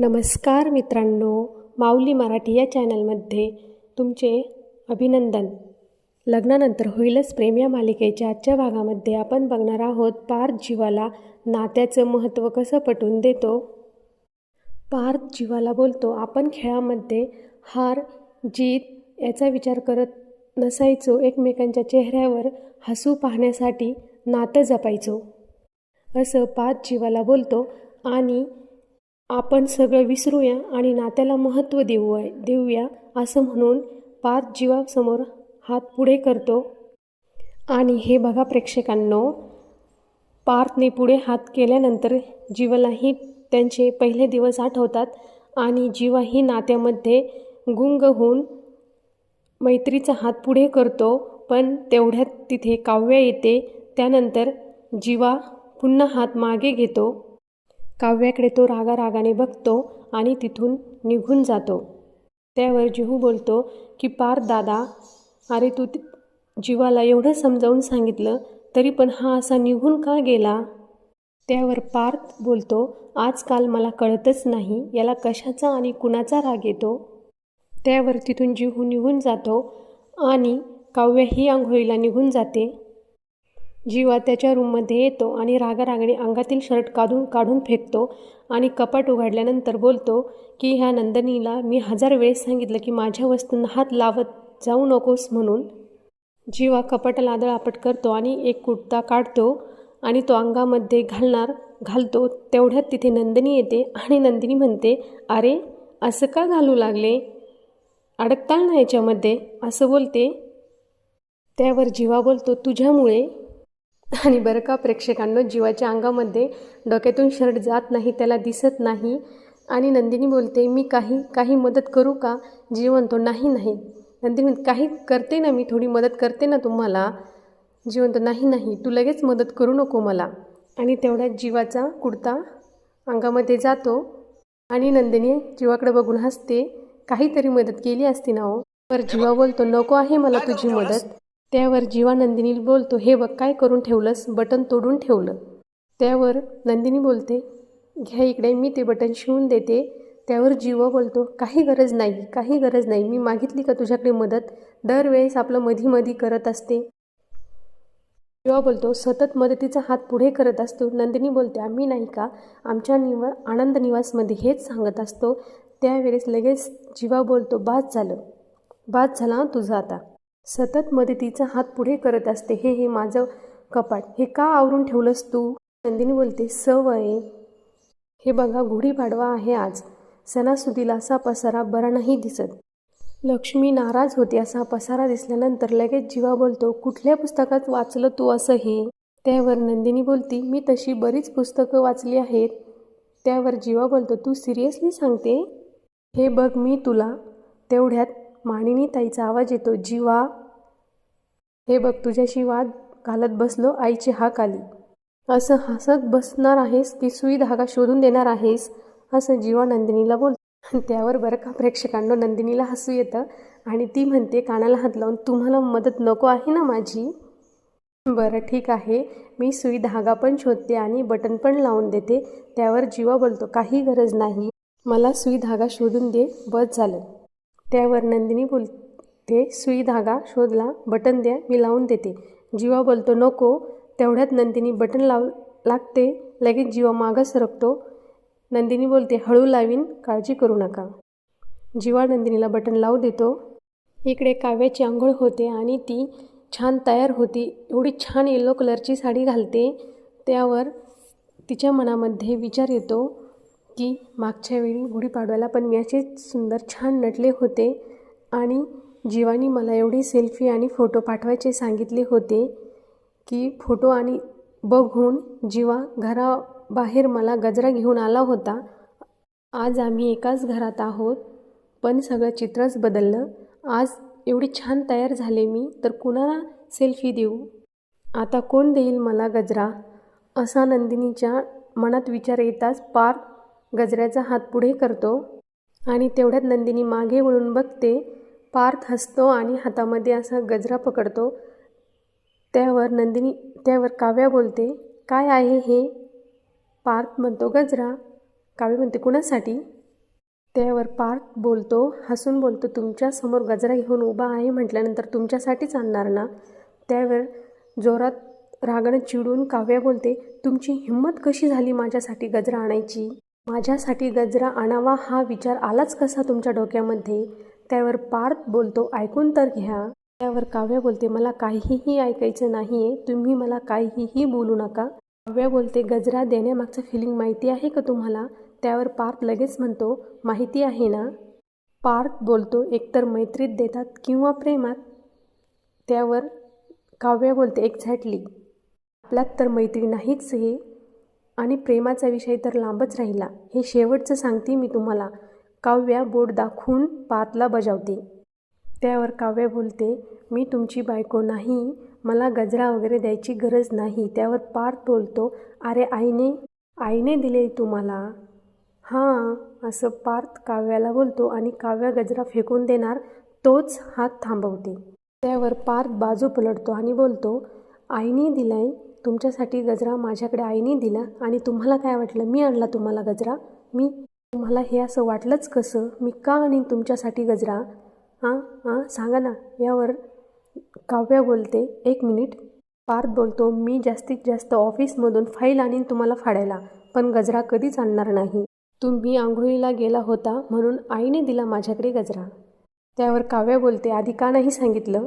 नमस्कार मित्रांनो माऊली मराठी या चॅनलमध्ये तुमचे अभिनंदन. लग्नानंतर होईलच प्रेम या मालिकेच्या आजच्या भागामध्ये आपण बघणार आहोत पार्थ जीवाला नात्याचं महत्त्व कसं पटवून देतो? पार्थ जीवाला बोलतो आपण खेळामध्ये हार जीत याचा विचार करत नसायचो एकमेकांच्या चेहऱ्यावर हसू पाहण्यासाठी नातं जपायचो. असं पाच जीवाला बोलतो आणि आपण सगळं विसरूया आणि नात्याला महत्त्व देऊ देऊया असं म्हणून पाच जीवासमोर हात पुढे करतो. आणि हे बघा प्रेक्षकांनो पार्थने पुढे हात केल्यानंतर जीवालाही त्यांचे पहिले दिवस आठवतात आणि जीवाही नात्यामध्ये गुंग होऊन मैत्रीचा हात पुढे करतो. पण तेवढ्यात तिथे काव्य येते त्यानंतर जीवा पुन्हा हात मागे घेतो. काव्याकडे तो रागारागाने बघतो आणि तिथून निघून जातो. त्यावर जिहू बोलतो की पार दादा अरे तू जीवाला एवढं समजावून सांगितलं तरी पण हा असा निघून का गेला? त्यावर पार्थ बोलतो आजकाल मला कळतच नाही याला कशाचा आणि कुणाचा राग येतो? त्यावर तिथून जीहू निघून जातो आणि काव्य ही आंघोळीला निघून जाते. जीवा त्याच्या रूममध्ये येतो आणि रागारागाने अंगातील शर्ट काढून काढून फेकतो आणि कपाट उघडल्यानंतर बोलतो की ह्या नंदनीला मी हजार वेळेस सांगितलं की माझ्या वस्तूंना हात लावत जाऊ नकोस म्हणून. जीवा कपाटाला आदळापट करतो आणि एक कुडता काढतो आणि तो अंगामध्ये घालणार घालतो तेवढ्यात तिथे नंदिनी येते आणि नंदिनी म्हणते अरे असं का घालू लागले? अडकताल ना याच्यामध्ये? असं बोलते. त्यावर जीवा बोलतो तुझ्यामुळे आणि बरं का प्रेक्षकांनो जीवाच्या अंगामध्ये डोक्यातून शर्ट जात नाही त्याला दिसत नाही. आणि नंदिनी बोलते मी काही काही मदत करू का? जीव म्हणतो नाही नाही. नंदिनी काही करते ना मी? थोडी मदत करते ना तुम्हाला? जीव म्हणतो नाही नाही. तू लगेच मदत करू नको मला. आणि तेवढ्यात जीवाचा कुडता अंगामध्ये जातो. आणि नंदिनी जीवाकडे बघून हसते काहीतरी मदत केली असती ना हो? पर जीवा बोलतो नको आहे मला तुझी मदत. त्यावर जीवा नंदिनी बोलतो हे बघ काय करून ठेवलंस? बटन तोडून ठेवलं. त्यावर नंदिनी बोलते घ्या इकडे मी ते बटन शिवून देते. त्यावर जीवा बोलतो काही गरज नाही काही गरज नाही मी मागितली का तुझ्याकडे मदत? दरवेळेस आपलं मधी मधी करत असते. जीवा बोलतो सतत मदतीचा हात पुढे करत असतो. नंदिनी बोलते आम्ही नाही का? आमच्या निवा आनंद निवासमध्ये हेच सांगत असतो. त्यावेळेस लगेच जीवा बोलतो बाद झालं. बाद झाला तुझं आता. सतत मदतीचा हात पुढे करत असते. हे हे माझं कपाट. हे का आवरून ठेवलंस तू? नंदिनी बोलते सवय हे बघा गुढीपाडवा आहे आज. सणासुदीला असा पसारा बरा नाही दिसत. लक्ष्मी नाराज होती. असा पसारा दिसल्यानंतर लगेच जीवा बोलतो कुठल्या पुस्तकात वाचलं तू असं हे? त्यावर नंदिनी बोलती मी तशी बरीच पुस्तकं वाचली आहेत. त्यावर जीवा बोलतो तू सिरियसली सांगते? हे बघ मी तुला. तेवढ्यात मानिनी ताईचा आवाज येतो जीवा हे बघ तुझ्याशी वाद घालत बसलो आईची हाक आली. असं हसत बसणार आहेस की सुई धागा शोधून देणार आहेस असं जीवा नंदिनीला बोल त्यावर बरं का प्रेक्षकांनो नंदिनीला हसू येतं आणि ती म्हणते कानाला हात लावून तुम्हाला मदत नको आहे ना माझी बरं ठीक आहे. मी सुई धागा पण शोधते आणि बटन पण लावून देते त्यावर जीवा बोलतो काही गरज नाही. मला सुई धागा शोधून दे. बस झालं. त्यावर नंदिनी बोलते सुई धागा शोधला बटन द्या मी लावून देते. जीवा बोलतो नको. तेवढ्यात नंदिनी बटन लाव लागते. लगेच जीवा मागं सरकतो. नंदिनी बोलते हळू लावीन काळजी करू नका. जीवा नंदिनीला बटन लावू देतो. इकडे काव्याची आंघोळ होते आणि ती छान तयार होती. एवढी छान येलो कलरची साडी घालते. त्यावर तिच्या मनामध्ये विचार येतो. की मागच्या वेळी गुढीपाडव्याला पण मी असे सुंदर छान नटले होते आणि जीवानी मला एवढी सेल्फी आणि फोटो पाठवायचे सांगितले होते की फोटो आणि बघून जीवा घराबाहेर मला गजरा घेऊन आला होता. आज आम्ही एकाच घरात आहोत पण सगळं चित्रच बदललं. आज एवढी छान तयार झाले मी तर कुणाला सेल्फी देऊ? आता कोण देईल मला गजरा? असा नंदिनीच्या मनात विचार येताच पार गजऱ्याचा हात पुढे करतो आणि तेवढ्यात नंदिनी मागे वळून बघते पार्थ हसतो आणि हातामध्ये असा गजरा पकडतो. त्यावर नंदिनी त्यावर काव्या बोलते काय आहे हे? पार्थ म्हणतो गजरा. काव्य म्हणते कुणासाठी? त्यावर पार्थ बोलतो हसून बोलतो तुमच्यासमोर गजरा घेऊन उभा आहे म्हटल्यानंतर तुमच्यासाठीच आणणार ना? त्यावर जोरात रागानं चिडून काव्या बोलते तुमची हिंमत कशी झाली माझ्यासाठी गजरा आणायची? माझ्यासाठी गजरा आणावा हा विचार आलाच कसा तुमच्या डोक्यामध्ये? त्यावर पार्थ बोलतो ऐकून तर घ्या. त्यावर काव्या बोलते मला काहीही ऐकायचं नाही आहे तुम्ही मला काहीही बोलू नका. काव्या बोलते गजरा देण्यामागचं फिलिंग माहिती आहे का तुम्हाला? त्यावर पार्थ लगेच म्हणतो माहिती आहे ना? पार्थ बोलतो एकतर मैत्रीत देतात किंवा प्रेमात? त्यावर काव्या बोलते एक्झॅक्टली. आपल्यात तर मैत्री नाहीच हे आणि प्रेमाचा विषय तर लांबच राहिला. हे शेवटचं सांगते मी तुम्हाला. काव्या बोट दाखवून पातला बजावते. त्यावर काव्या बोलते मी तुमची बायको नाही. मला गजरा वगैरे द्यायची गरज नाही. त्यावर पार्थ बोलतो अरे आईने आईने दिले तुम्हाला. हां असं पार्थ काव्याला बोलतो आणि काव्या गजरा फेकून देणार तोच हात थांबवते. त्यावर पार्थ बाजू पलटतो आणि बोलतो आईने दिलाय तुमच्यासाठी गजरा माझ्याकडे आईने दिला आणि तुम्हाला काय वाटलं? मी आणला तुम्हाला गजरा? मी तुम्हाला हे असं वाटलंच कसं? मी का आणीन तुमच्यासाठी गजरा? हां हां सांगा ना. यावर काव्या बोलते. एक मिनिट. पार्थ बोलतो मी जास्तीत जास्त ऑफिसमधून फाईल आणीन तुम्हाला फाडायला पण गजरा कधीच आणणार नाही. तुम्ही आंघोळीला गेला होता म्हणून आईने दिला माझ्याकडे गजरा. त्यावर काव्या बोलते आधी का नाही सांगितलं?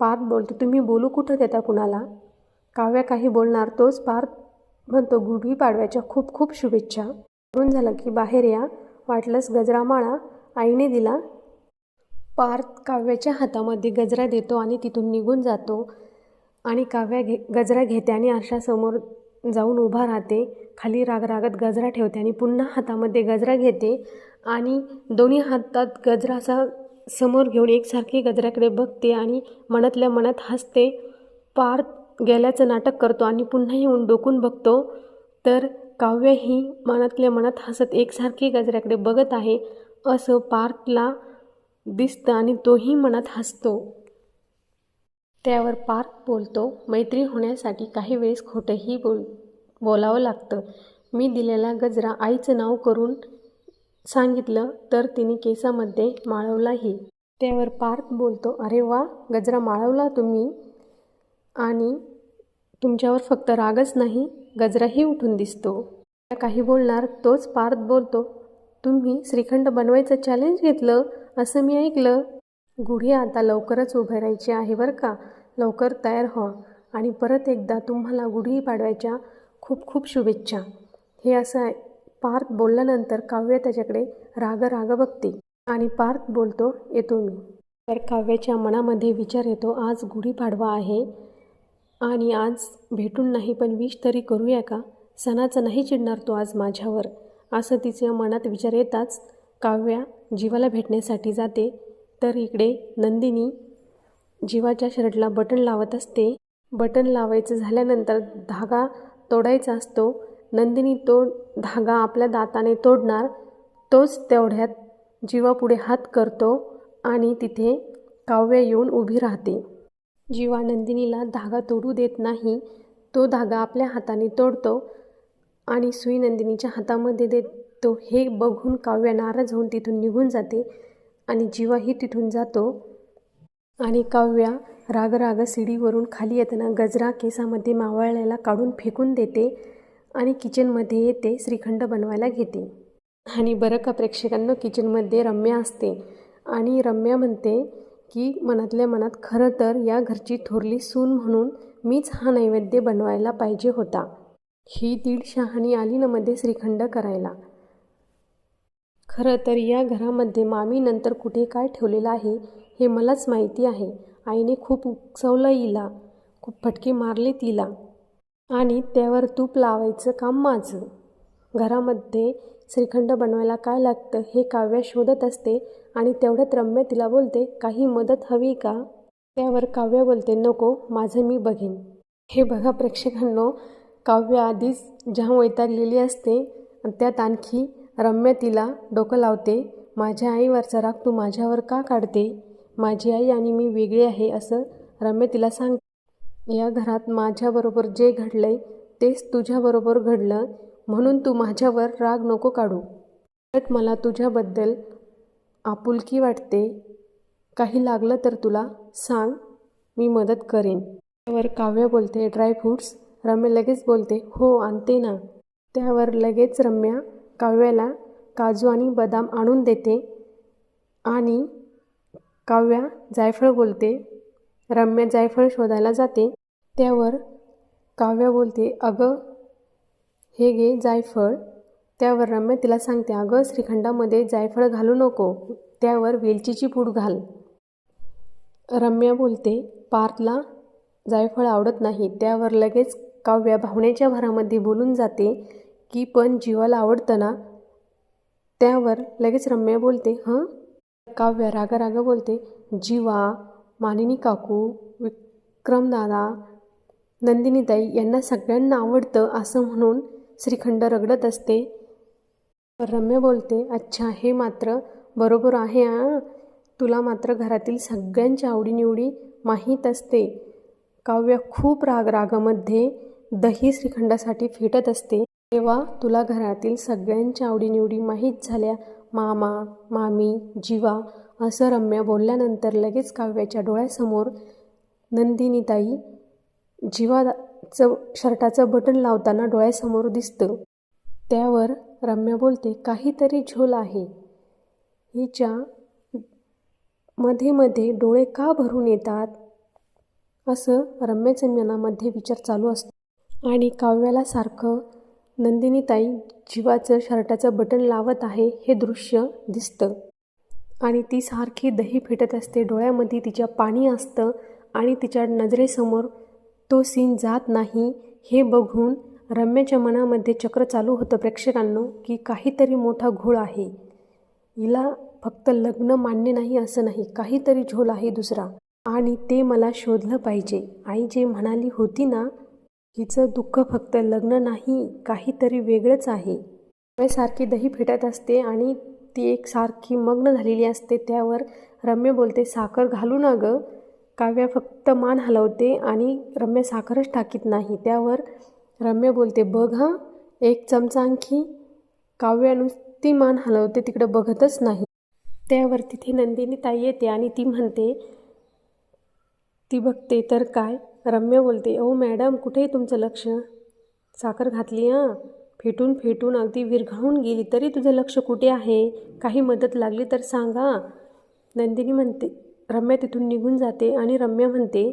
पार्थ बोलतो तुम्ही बोलू कुठं देता कुणाला? काव्या काही बोलणार तोच पार्थ म्हणतो गुढी पाडव्याच्या खूप खूप शुभेच्छा. म्हणून झालं की बाहेर या वाटलंच गजरा माळा आईने दिला. पार्थ काव्याच्या हातामध्ये गजरा देतो आणि तिथून निघून जातो. आणि काव्या घे गजरा घेते आणि आरशासमोर जाऊन उभा राहते. खाली राग रागत गजरा ठेवते आणि पुन्हा हातामध्ये गजरा घेते. आणि दोन्ही हातात गजराचा समोर घेऊन एकसारखी गजऱ्याकडे बघते आणि मनातल्या मनात हसते. पार्थ गेल्याचं नाटक करतो आणि पुन्हा येऊन डोकून बघतो तर काव्य ही मनातल्या मनात हसत एकसारखी गजऱ्याकडे बघत आहे असं पार्थला दिसतं आणि तोही मनात हसतो. त्यावर पार्थ बोलतो मैत्री होण्यासाठी काही वेळेस खोटंही बोल बोलावं लागतं. मी दिलेला गजरा आईचं नाव करून सांगितलं तर तिने केसामध्ये माळवलाही. त्यावर पार्थ बोलतो अरे वा गजरा माळवला तुम्ही. आणि तुमच्यावर फक्त रागच नाही गजराही उठून दिसतो. काही बोलणार तोच पार्थ बोलतो तुम्ही श्रीखंड बनवायचं चॅलेंज घेतलं असं मी ऐकलं. गुढी आता लवकरच उभे राहायची आहे बरं का? लवकर तयार व्हा आणि परत एकदा तुम्हाला गुढी पाडवायच्या खूप खूप शुभेच्छा. हे असं आहे पार्थ बोलल्यानंतर काव्य त्याच्याकडे राग राग बघते आणि पार्थ बोलतो येतो मी. तर काव्याच्या मनामध्ये विचार येतो आज गुढीपाडवा आहे आणि आज भेटून नाही पण विश तरी करूया का? सणाचं नाही चिडणार तो आज माझ्यावर. असं तिच्या मनात विचार येताच काव्या जीवाला भेटण्यासाठी जाते. तर इकडे नंदिनी जीवाच्या शर्टला बटन लावत असते. बटन लावायचं झाल्यानंतर धागा तोडायचा असतो. नंदिनी तो धागा आपल्या दाताने तोडणार. तोच तेवढ्यात जीवापुढे हात करतो आणि तिथे काव्य येऊन उभी राहते. जीवा नंदिनीला धागा तोडू देत नाही. तो धागा आपल्या हाताने तोडतो आणि सुई नंदिनीच्या हातामध्ये देतो. हे बघून काव्य नाराज होऊन तिथून निघून जाते आणि जीवाही तिथून जातो आणि काव्या राग राग खाली येताना गजरा केसामध्ये मावळलेला काढून फेकून देते आणि किचनमध्ये येते श्रीखंड बनवायला घेते. आणि बरं का प्रेक्षकांना किचनमध्ये रम्या असते आणि रम्या म्हणते की मनातल्या मनात खरं तर या घरची थोरली सून म्हणून मीच हा नैवेद्य बनवायला पाहिजे होता. ही दीड शहाणी आली ना मध्ये श्रीखंड करायला. खरं तर या घरामध्ये मामीनंतर कुठे काय ठेवलेलं आहे हे मलाच माहिती आहे. आईने खूप उकसवलं हिला खूप फटके मारले तिला आणि त्यावर तूप लावायचं काम माझं. घरामध्ये श्रीखंड बनवायला काय लागतं हे काव्य शोधत असते आणि तेवढ्यात रम्या तिला बोलते काही मदत हवी का? त्यावर काव्य बोलते नको माझं मी बघेन. हे बघा प्रेक्षकांनो काव्य आधीच ज्या वैतागलेली असते त्यात आणखी रम्य तिला डोकं लावते माझ्या आईवरचा राग तू माझ्यावर का काढते? माझी आई आणि मी वेगळी आहे असं रम्य तिला सांग या घरात माझ्याबरोबर जे घडलंय तेच तुझ्याबरोबर घडलं. म्हणून तू माझ्यावर राग नको काढू. खरंच मला तुझ्याबद्दल आपुलकी वाटते. काही लागलं तर तुला सांग मी मदत करेन. त्यावर काव्य बोलते ड्रायफ्रूट्स रम्या लगेच बोलते हो आणते ना. त्यावर लगेच रम्या काव्याला काजू आणि बदाम आणून देते आणि काव्या जायफळ बोलते रम्या जायफळ शोधायला जाते. त्यावर काव्या बोलते अगं हे घे जायफळ. त्यावर रम्या तिला सांगते अगं श्रीखंडामध्ये जायफळ घालू नको. त्यावर वेलचीची पूड घाल. रम्या बोलते पार्थला जायफळ आवडत नाही. त्यावर लगेच काव्या भावनेच्या भरामध्ये बोलून जाते की पण जीवाला आवडतं ना? त्यावर लगेच रम्या बोलते हं? काव्य रागा रागा बोलते जीवा मानिनी काकू विक्रमदादा नंदिनीताई यांना सगळ्यांना आवडतं असं म्हणून श्रीखंड रगडत असते. रम्य बोलते अच्छा हे मात्र बरोबर आहे आ? तुला मात्र घरातील सगळ्यांच्या आवडीनिवडी माहीत असते. काव्य खूप राग रागामध्ये दही श्रीखंडासाठी फेटत असते. तेव्हा तुला घरातील सगळ्यांच्या आवडीनिवडी माहीत झाल्या. मामा मामी जीवा असं रम्या बोलल्यानंतर लगेच काव्याच्या डोळ्यासमोर नंदिनीताई चं शर्टाचं बटन लावताना डोळ्यासमोर दिसतं. त्यावर रम्या बोलते काहीतरी झोल आहे. हिच्या मध्ये मध्ये डोळे का भरून येतात? असं रम्याच्या मनामध्ये विचार चालू असतो. आणि काव्याला सारखं नंदिनीताई जीवाचं शर्टाचं बटन लावत आहे हे दृश्य दिसतं. आणि ती सारखी दही फेटत असते. डोळ्यामध्ये तिच्या पाणी असतं आणि तिच्या नजरेसमोर तो सीन जात नाही हे बघून रम्याच्या मनामध्ये चक्र चालू होतं प्रेक्षकांनो की काहीतरी मोठा घोळ आहे. हिला फक्त लग्न मान्य नाही असं नाही काहीतरी झोल आहे दुसरा. आणि ते मला शोधलं पाहिजे. आई जे म्हणाली होती ना हिचं दुःख फक्त लग्न नाही काहीतरी वेगळंच आहे. सारखी दही फेटत असते आणि ती एक सारखी मग्न झालेली असते. त्यावर रम्य बोलते साखर घालू ना गं. काव्या फक्त मान हलवते आणि रम्य साखरच टाकीत नाही. त्यावर रम्य बोलते बघ हां एक चमचा आणखी. काव्या नुसती मान हलवते तिकडं बघतच नाही. त्यावर तिथे नंदिनी ताई येते आणि ती म्हणते ती बघते तर काय? रम्य बोलते ओ मॅडम कुठे तुमचं लक्ष? साखर घातली हां? फेटून फेटून अगदी विरघळून गेली तरी तुझं लक्ष कुठे आहे? काही मदत लागली तर सांगा. नंदिनी म्हणते रम्या तिथून निघून जाते आणि रम्या म्हणते